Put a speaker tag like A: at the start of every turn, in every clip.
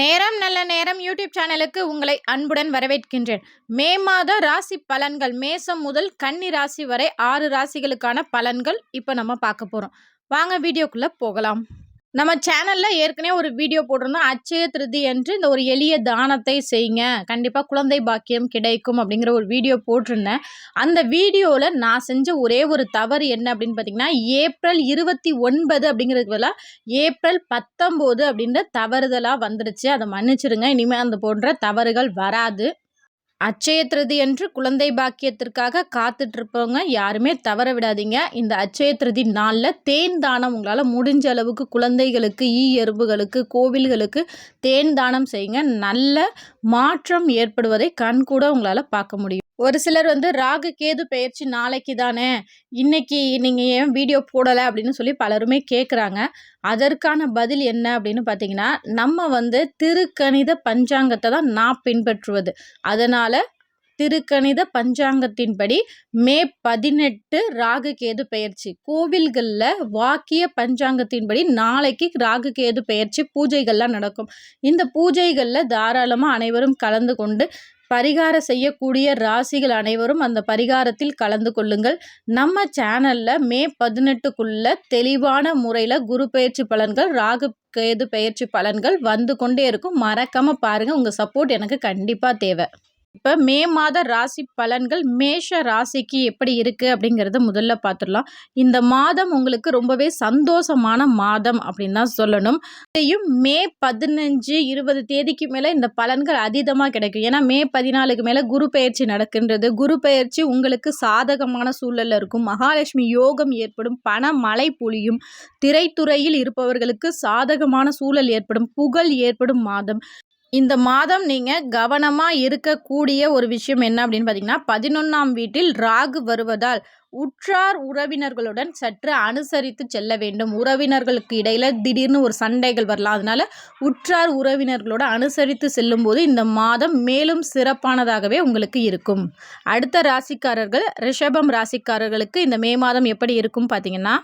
A: நேரம் நல்ல நேரம் யூடியூப் சேனலுக்கு உங்களை அன்புடன் வரவேற்கின்றேன். மே மாத ராசி பலன்கள் மேசம் முதல் கன்னி ராசி வரை ஆறு ராசிகளுக்கான பலன்கள் இப்போ நம்ம பார்க்க போகிறோம் வாங்க வீடியோக்குள்ளே போகலாம். நம்ம சேனலில் ஏற்கனவே ஒரு வீடியோ போட்டிருந்தோம். அச்சய திருதி என்று இந்த ஒரு எளிய தானத்தை செய்யுங்க. கண்டிப்பாக குழந்தை பாக்கியம் கிடைக்கும் அப்படிங்கிற ஒரு வீடியோ போட்டிருந்தேன். அந்த வீடியோவில் நான் செஞ்ச ஒரே ஒரு தவறு என்ன அப்படின்னு பார்த்தீங்கன்னா ஏப்ரல் இருபத்தி ஒன்பது அப்படிங்கிறதுக்கு பதிலாக ஏப்ரல் பத்தொம்போது அப்படின்ற தவறுதலாக வந்துடுச்சு அதை மன்னிச்சிருங்க. இனிமேல் அந்த போன்ற தவறுகள் வராது. அச்சய திருதி என்று குழந்தை பாக்கியத்திற்காக காத்துட்ருப்பவங்க யாருமே தவற விடாதீங்க. இந்த அச்சய திருதி நாளில் தேன் தானம் உங்களால் முடிஞ்ச அளவுக்கு குழந்தைகளுக்கு ஈ எறும்புகளுக்கு கோவில்களுக்கு தேன் தானம் செய்யுங்க. நல்ல மாற்றம் ஏற்படுவதை கண்கூட உங்களால் பார்க்க முடியும். ஒரு சிலர் வந்து ராகு கேது பயிற்சி நாளைக்கு தானே இன்னைக்கு நீங்கள் ஏன் வீடியோ போடலை அப்படின்னு சொல்லி பலருமே கேட்குறாங்க அதற்கான பதில் என்ன அப்படின்னு பார்த்தீங்கன்னா நம்ம வந்து திருக்கணித பஞ்சாங்கத்தை தான் நான் பின்பற்றுவது. அதனால் திருக்கணித பஞ்சாங்கத்தின்படி மே பதினெட்டு ராகு கேது பயிற்சி கோவில்களில் வாக்கிய பஞ்சாங்கத்தின்படி நாளைக்கு ராகு கேது பயிற்சி பூஜைகள்லாம் நடக்கும். இந்த பூஜைகளில் தாராளமாக அனைவரும் கலந்து கொண்டு பரிகாரம் செய்யக்கூடிய ராசிகள் அனைவரும் அந்த பரிகாரத்தில் கலந்து கொள்ளுங்கள். நம்ம சேனலில் மே பதினெட்டுக்குள்ள தெளிவான முறையில் குரு பயிற்சி பலன்கள் ராகு கேது பயிற்சி பலன்கள் வந்து கொண்டே இருக்கும். மறக்காமல் பாருங்கள் உங்கள் சப்போர்ட் எனக்கு கண்டிப்பாக தேவை. இப்போ மே மாத ராசி பலன்கள் மேஷ ராசிக்கு எப்படி இருக்குது அப்படிங்கிறத முதல்ல பார்த்துடலாம் இந்த மாதம் உங்களுக்கு ரொம்பவே சந்தோஷமான மாதம் அப்படின்னு தான் சொல்லணும். இதையும் மே பதினஞ்சு இருபது தேதிக்கு மேலே இந்த பலன்கள் அதீதமாக கிடைக்கும். ஏன்னா மே பதினாலுக்கு மேலே குரு பயிற்சி நடக்கின்றது. குரு பயிற்சி உங்களுக்கு சாதகமான சூழலில் இருக்கும். மகாலட்சுமி யோகம் ஏற்படும். பண மழை பொழியும். திரைத்துறையில் இருப்பவர்களுக்கு சாதகமான சூழல் ஏற்படும். புகழ் ஏற்படும் மாதம். இந்த மாதம் நீங்கள் கவனமாக இருக்கக்கூடிய ஒரு விஷயம் என்ன அப்படின்னு பார்த்தீங்கன்னா பதினொன்றாம் வீட்டில் ராகு வருவதால் உற்றார் உறவினர்களுடன் சற்று அனுசரித்து செல்ல வேண்டும். உறவினர்களுக்கு இடையில் திடீர்னு ஒரு சண்டைகள் வரலாம். அதனால் உற்றார் உறவினர்களோட அனுசரித்து செல்லும்போது இந்த மாதம் மேலும் சிறப்பானதாகவே உங்களுக்கு இருக்கும். அடுத்த ராசிக்காரர்கள் ரிஷபம் ராசிக்காரர்களுக்கு இந்த மே மாதம் எப்படி இருக்கும் பார்த்தீங்கன்னா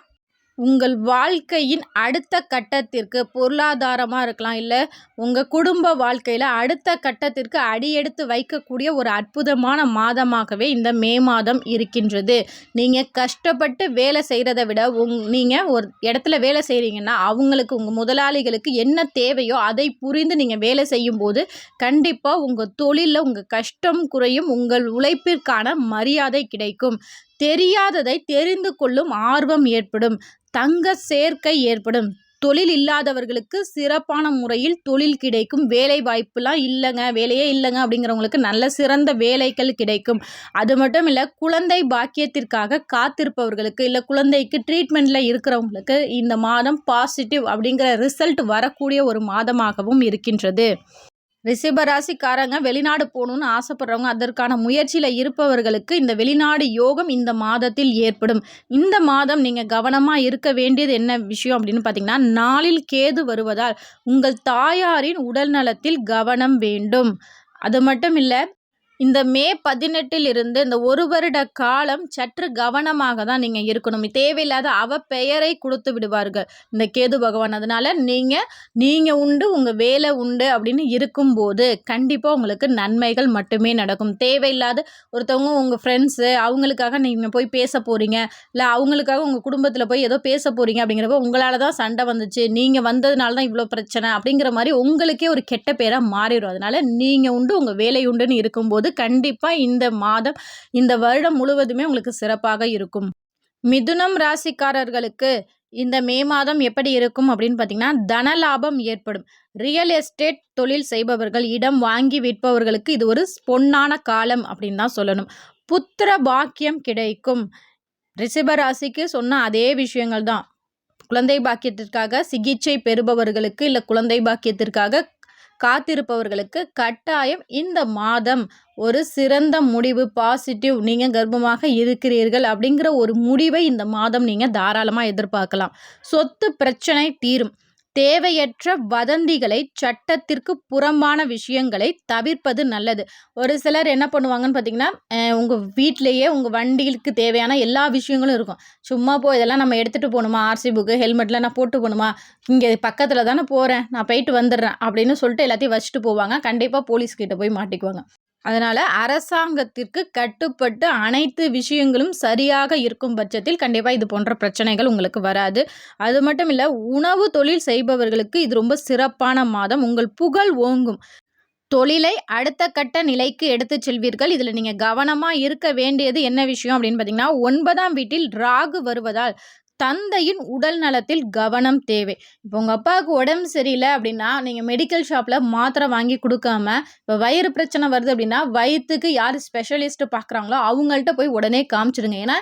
A: உங்கள் வாழ்க்கையின் அடுத்த கட்டத்திற்கு பொருளாதாரமாக இருக்கலாம் இல்லை உங்கள் குடும்ப வாழ்க்கையில் அடுத்த கட்டத்திற்கு அடியெடுத்து வைக்கக்கூடிய ஒரு அற்புதமான மாதமாகவே இந்த மே மாதம் இருக்கின்றது. நீங்கள் கஷ்டப்பட்டு வேலை செய்கிறத விட உங் நீங்கள் ஒரு இடத்துல வேலை செய்கிறீங்கன்னா அவங்களுக்கு உங்கள் முதலாளிகளுக்கு என்ன தேவையோ அதை புரிந்து நீங்கள் வேலை செய்யும்போது கண்டிப்பாக உங்கள் தொழிலில் உங்கள் கஷ்டம் குறையும் உங்கள் உழைப்பிற்கான மரியாதை கிடைக்கும். தெரியாததை தெரிந்து கொள்ளும் ஆர்வம் ஏற்படும் தங்க சேர்க்கை ஏற்படும். தொழில் இல்லாதவர்களுக்கு சிறப்பான முறையில் தொழில் கிடைக்கும். வேலை வாய்ப்புலாம் இல்லைங்க வேலையே இல்லைங்க அப்படிங்கிறவங்களுக்கு நல்ல சிறந்த வேலைகள் கிடைக்கும். அது மட்டும் இல்லை குழந்தை பாக்கியத்திற்காக காத்திருப்பவர்களுக்கு இல்லை குழந்தைக்கு ட்ரீட்மெண்ட்டில் இருக்கிறவங்களுக்கு இந்த மாதம் பாசிட்டிவ் அப்படிங்கிற ரிசல்ட் வரக்கூடிய ஒரு மாதமாகவும் இருக்கின்றது. ரிஷபராசிக்காரங்க வெளிநாடு போகணுன்னு ஆசைப்படுறவங்க அதற்கான முயற்சியில் இருப்பவர்களுக்கு இந்த வெளிநாடு யோகம் இந்த மாதத்தில் ஏற்படும். இந்த மாதம் நீங்கள் கவனமாக இருக்க வேண்டியது என்ன விஷயம் அப்படின்னு பார்த்தீங்கன்னா நாளில் கேது வருவதால் உங்கள் தாயாரின் உடல் நலத்தில் கவனம் வேண்டும். அது மட்டும் இல்லை இந்த மே பதினெட்டிலிருந்து இந்த ஒரு வருட காலம் சற்று கவனமாக தான் நீங்கள் இருக்கணும். தேவையில்லாத அவ பெயரை கொடுத்து விடுவார்கள். இந்த கேது பகவான். அதனால் நீங்கள் நீங்கள் உண்டு உங்கள் வேலை உண்டு அப்படின்னு இருக்கும்போது கண்டிப்பாக உங்களுக்கு நன்மைகள் மட்டுமே நடக்கும். தேவையில்லாத ஒருத்தவங்க உங்கள் ஃப்ரெண்ட்ஸு அவங்களுக்காக நீங்கள் போய் பேச போகிறீங்க இல்லை அவங்களுக்காக உங்கள் குடும்பத்தில் போய் ஏதோ பேச போகிறீங்க அப்படிங்கிறப்ப உங்களால் தான் சண்டை வந்துச்சு. நீங்கள் வந்ததுனால தான் இவ்வளோ பிரச்சனை அப்படிங்கிற மாதிரி உங்களுக்கே ஒரு கெட்ட பேராக மாறிடும். அதனால் நீங்கள் உண்டு உங்கள் வேலை உண்டுன்னு இருக்கும்போது போது கண்டிப்பாக இந்த மாதம் இந்த வருடம் முழுவதுமே உங்களுக்கு சிறப்பாக இருக்கும். மிதுனம் ராசிக்காரர்களுக்கு இந்த மே மாதம் எப்படி இருக்கும் அப்படின்னு பார்த்தீங்கன்னா தனலாபம் ஏற்படும். ரியல் எஸ்டேட் தொழில் செய்பவர்கள் இடம் வாங்கி விற்பவர்களுக்கு இது ஒரு பொன்னான காலம் அப்படின்னு தான் சொல்லணும். புத்திர பாக்கியம் கிடைக்கும். ரிஷப ராசிக்கு சொன்ன அதே விஷயங்கள் தான். குழந்தை பாக்கியத்திற்காக சிகிச்சை பெறுபவர்களுக்கு இல்லை குழந்தை பாக்கியத்திற்காக காத்திருப்பவர்களுக்கு கட்டாயம் இந்த மாதம் ஒரு சிறந்த முடிவு பாசிட்டிவ் நீங்கள் கர்ப்பமாக இருக்கிறீர்கள் அப்படிங்கிற ஒரு முடிவை இந்த மாதம் நீங்கள் தாராளமாக எதிர்பார்க்கலாம். சொத்து பிரச்சனை தீரும். தேவையற்ற வதந்திகளை சட்டத்திற்கு புறம்பான விஷயங்களை தவிர்ப்பது நல்லது. ஒரு சிலர் என்ன பண்ணுவாங்கன்னு பார்த்தீங்கன்னா உங்கள் வீட்டிலேயே உங்கள் வண்டிகளுக்கு தேவையான எல்லா விஷயங்களும் இருக்கும். சும்மா போய் இதெல்லாம் நம்ம எடுத்துகிட்டு போகணுமா? ஆர்சி புக்கு ஹெல்மெட்லாம் நான் போட்டு போகணுமா? இங்கே பக்கத்தில் தானே போகிறேன் நான் போயிட்டு வந்துடுறேன் அப்படின்னு சொல்லிட்டு எல்லாத்தையும் வச்சுட்டு போவாங்க. கண்டிப்பாக போலீஸ்கிட்ட போய் மாட்டிக்குவாங்க. அதனால் அரசாங்கத்திற்கு கட்டுப்பட்டு அனைத்து விஷயங்களும் சரியாக இருக்கும் பட்சத்தில் கண்டிப்பாக இது போன்ற பிரச்சனைகள் உங்களுக்கு வராது. அது மட்டும் இல்லை உணவு தொழில் செய்பவர்களுக்கு இது ரொம்ப சிறப்பான மாதம். உங்கள் புகழ் ஓங்கும். தொழிலை அடுத்த கட்ட நிலைக்கு எடுத்து செல்வீர்கள். இதில் நீங்கள் கவனமாக இருக்க வேண்டியது என்ன விஷயம் அப்படின்னு பார்த்தீங்கன்னா ஒன்பதாம் வீட்டில் ராகு வருவதால். தந்தையின் உடல் நலத்தில் கவனம் தேவை. இப்போ உங்கள் அப்பாவுக்கு உடம்பு சரியில்லை அப்படின்னா நீங்கள் மெடிக்கல் ஷாப்பில் மாத்திரை வாங்கி கொடுக்காம இப்போ வயிறு பிரச்சனை வருது அப்படின்னா வயிற்றுக்கு யார் ஸ்பெஷலிஸ்ட்டு பார்க்குறாங்களோ அவங்கள்ட்ட போய் உடனே காமிச்சிடுங்க. ஏன்னா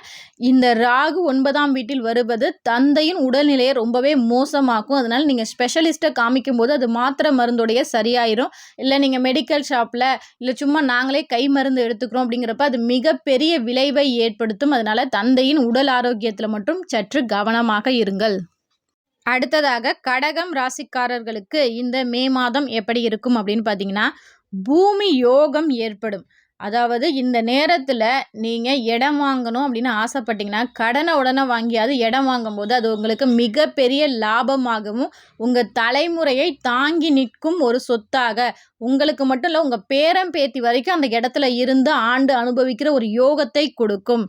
A: இந்த ராகு ஒன்பதாம் வீட்டில் வருவது தந்தையின் உடல்நிலையை ரொம்பவே மோசமாக்கும். அதனால் நீங்கள் ஸ்பெஷலிஸ்ட்டை காமிக்கும் போது அது மாத்திரை மருந்துடைய சரியாயிரும். இல்லை நீங்கள் மெடிக்கல் ஷாப்பில் இல்லை சும்மா நாங்களே கை மருந்து எடுத்துக்கிறோம் அப்படிங்கிறப்ப அது மிகப்பெரிய விளைவை ஏற்படுத்தும். அதனால் தந்தையின் உடல் ஆரோக்கியத்தில் மட்டும் சற்று கவனமாக இருங்கள். அடுத்ததாக கடகம் ராசிக்காரர்களுக்கு இந்த மே மாதம் எப்படி இருக்கும் அப்படின்னு பார்த்தீங்கன்னா பூமி யோகம் ஏற்படும். அதாவது இந்த நேரத்தில் நீங்கள் இடம் வாங்கணும் அப்படின்னு ஆசைப்பட்டீங்கன்னா கடனை உடனே வாங்கியாவது இடம் வாங்கும்போது அது உங்களுக்கு மிகப்பெரிய லாபமாகவும் உங்கள் தலைமுறையை தாங்கி நிற்கும் ஒரு சொத்தாக. உங்களுக்கு மட்டும் இல்லை உங்கள் பேரம் பேத்தி வரைக்கும் அந்த இடத்துல இருந்து ஆண்டு அனுபவிக்கிற ஒரு யோகத்தை கொடுக்கும்.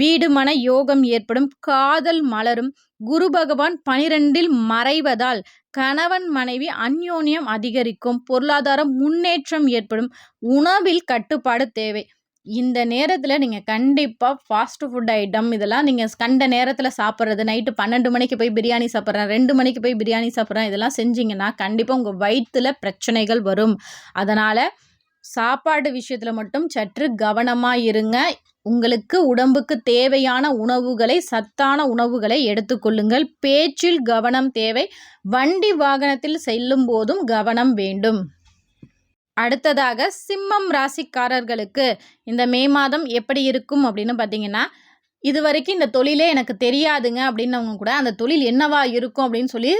A: வீடு மன யோகம் ஏற்படும். காதல் மலரும். குரு பகவான் பனிரெண்டில் மறைவதால் கணவன் மனைவி அந்யோன்யம் அதிகரிக்கும். பொருளாதார முன்னேற்றம் ஏற்படும். உணவில் கட்டுப்பாடு தேவை. இந்த நேரத்தில் நீங்கள் கண்டிப்பாக ஃபாஸ்ட் ஃபுட் ஐட்டம் இதெல்லாம் நீங்கள் கண்ட நேரத்தில் சாப்பிட்றது நைட்டு பன்னெண்டு மணிக்கு போய் பிரியாணி சாப்பிட்றேன் ரெண்டு மணிக்கு போய் பிரியாணி சாப்பிட்றேன் இதெல்லாம் செஞ்சிங்கன்னா கண்டிப்பாக உங்கள் வயிற்றில் பிரச்சனைகள் வரும். அதனால் சாப்பாடு விஷயத்தில் மட்டும் சற்று கவனமாக இருங்க. உங்களுக்கு உடம்புக்கு தேவையான உணவுகளை சத்தான உணவுகளை எடுத்துக்கொள்ளுங்கள் பேச்சில் கவனம் தேவை. வண்டி வாகனத்தில் செல்லும் போதும் கவனம் வேண்டும். அடுத்ததாக சிம்மம் ராசிக்காரர்களுக்கு இந்த மே மாதம் எப்படி இருக்கும் அப்படின்னு பார்த்தீங்கன்னா இது வரைக்கும் இந்த தொழிலே எனக்கு தெரியாதுங்க அப்படின்னவங்க கூட அந்த தொழில் என்னவா இருக்கும் அப்படின்னு சொல்லி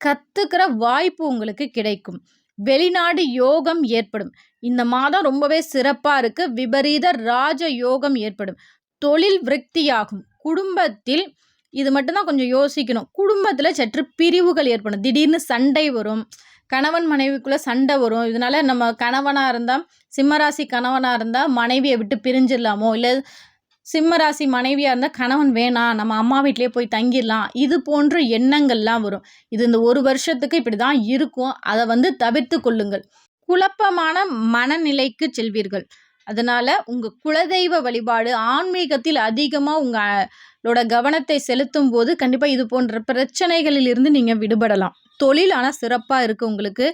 A: கற்றுக்கிற வாய்ப்பு உங்களுக்கு கிடைக்கும். வெளிநாடு யோகம் ஏற்படும். இந்த மாதம் ரொம்பவே சிறப்பாக இருக்குது விபரீத ராஜ யோகம் ஏற்படும். தொழில் விருத்தியாகும். குடும்பத்தில் இது மட்டும்தான் கொஞ்சம் யோசிக்கணும். குடும்பத்தில் சற்று பிரிவுகள் ஏற்படும். திடீர்னு சண்டை வரும். கணவன் மனைவிக்குள்ளே சண்டை வரும். இதனால் நம்ம கணவனாக இருந்தால் சிம்மராசி கணவனாக இருந்தால் மனைவியை விட்டு பிரிஞ்சிடலாமோ? இல்லை சிம்மராசி மனைவியாக இருந்தால் கணவன் வேணாம் நம்ம அம்மா வீட்லேயே போய் தங்கிடலாம். இது போன்ற எண்ணங்கள்லாம் வரும். இது இந்த ஒரு வருஷத்துக்கு இப்படி தான் இருக்கும். அதை வந்து தவிர்த்து கொள்ளுங்கள். குழப்பமான மனநிலைக்கு செல்வீர்கள். அதனால் உங்கள் குலதெய்வ வழிபாடு ஆன்மீகத்தில் அதிகமாக உங்களோட கவனத்தை செலுத்தும் போது கண்டிப்பாக இது போன்ற பிரச்சனைகளில் இருந்து நீங்கள் விடுபடலாம். தொழில் ஆனால் சிறப்பாக இருக்குது உங்களுக்கு.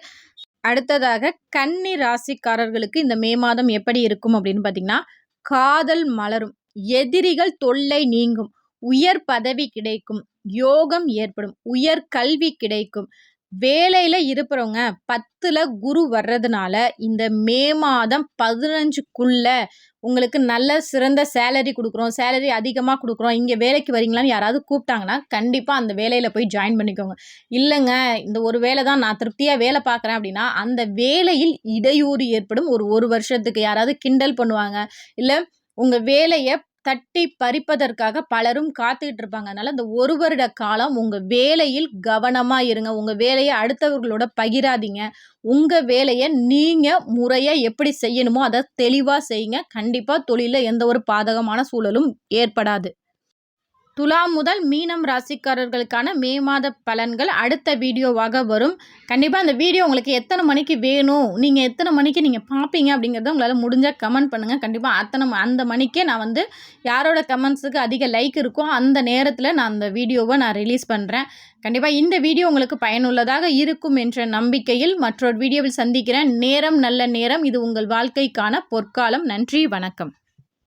A: அடுத்ததாக கன்னி ராசிக்காரர்களுக்கு இந்த மே மாதம் எப்படி இருக்கும் அப்படின்னு பார்த்தீங்கன்னா காதல் மலரும் எதிரிகள் தொல்லை நீங்கும் உயர் பதவி கிடைக்கும் யோகம் ஏற்படும் உயர் கல்வி கிடைக்கும் வேலையில் இருப்பவங்க பத்தில் குரு வர்றதுனால இந்த மே மாதம் பதினஞ்சுக்குள்ள உங்களுக்கு நல்ல சிறந்த சேலரி கொடுக்குறோம். சேலரி அதிகமாக கொடுக்குறோம். இங்கே வேலைக்கு வரீங்களான்னு யாராவது கூப்பிட்டாங்கன்னா கண்டிப்பாக அந்த வேலையில் போய் ஜாயின் பண்ணிக்கோங்க. இல்லைங்க இந்த ஒரு வேலை தான் நான் திருப்தியாக வேலை பார்க்குறேன் அப்படின்னா அந்த வேலையில் இடையூறு ஏற்படும். ஒரு ஒரு வருஷத்துக்கு யாராவது கிண்டல் பண்ணுவாங்க. இல்லை உங்கள் வேலையை தட்டி பறிப்பதற்காக பலரும் காத்துக்கிட்டு இருப்பாங்க அதனால் இந்த ஒரு வருட காலம் உங்கள் வேலையில் கவனமாக இருங்க. உங்கள் வேலையை அடுத்தவர்களோட பகிராதீங்க. உங்கள் வேலையை நீங்கள் முறையாக எப்படி செய்யணுமோ அதை தெளிவாக செய்யுங்க. கண்டிப்பாக தொழிலில் எந்த ஒரு பாதகமான சூழலும் ஏற்படாது. துலா முதல் மீனம் ராசிக்காரர்களுக்கான மே மாத பலன்கள் அடுத்த வீடியோவாக வரும். கண்டிப்பாக அந்த வீடியோ உங்களுக்கு எத்தனை மணிக்கு வேணும் நீங்கள் எத்தனை மணிக்கு நீங்கள் பார்ப்பீங்க அப்படிங்கிறத உங்களால் முடிஞ்சால் கமெண்ட் பண்ணுங்கள் கண்டிப்பாக அத்தனை அந்த மணிக்கே நான் வந்து யாரோட கமெண்ட்ஸுக்கு அதிக லைக் இருக்கோ அந்த நேரத்தில் நான் அந்த வீடியோவை நான் ரிலீஸ் பண்ணுறேன் கண்டிப்பாக இந்த வீடியோ உங்களுக்கு பயனுள்ளதாக இருக்கும் என்ற நம்பிக்கையில் மற்றொரு வீடியோவில் சந்திக்கிறேன். நேரம் நல்ல நேரம். இது உங்கள் வாழ்க்கைக்கான பொற்காலம். நன்றி. வணக்கம்.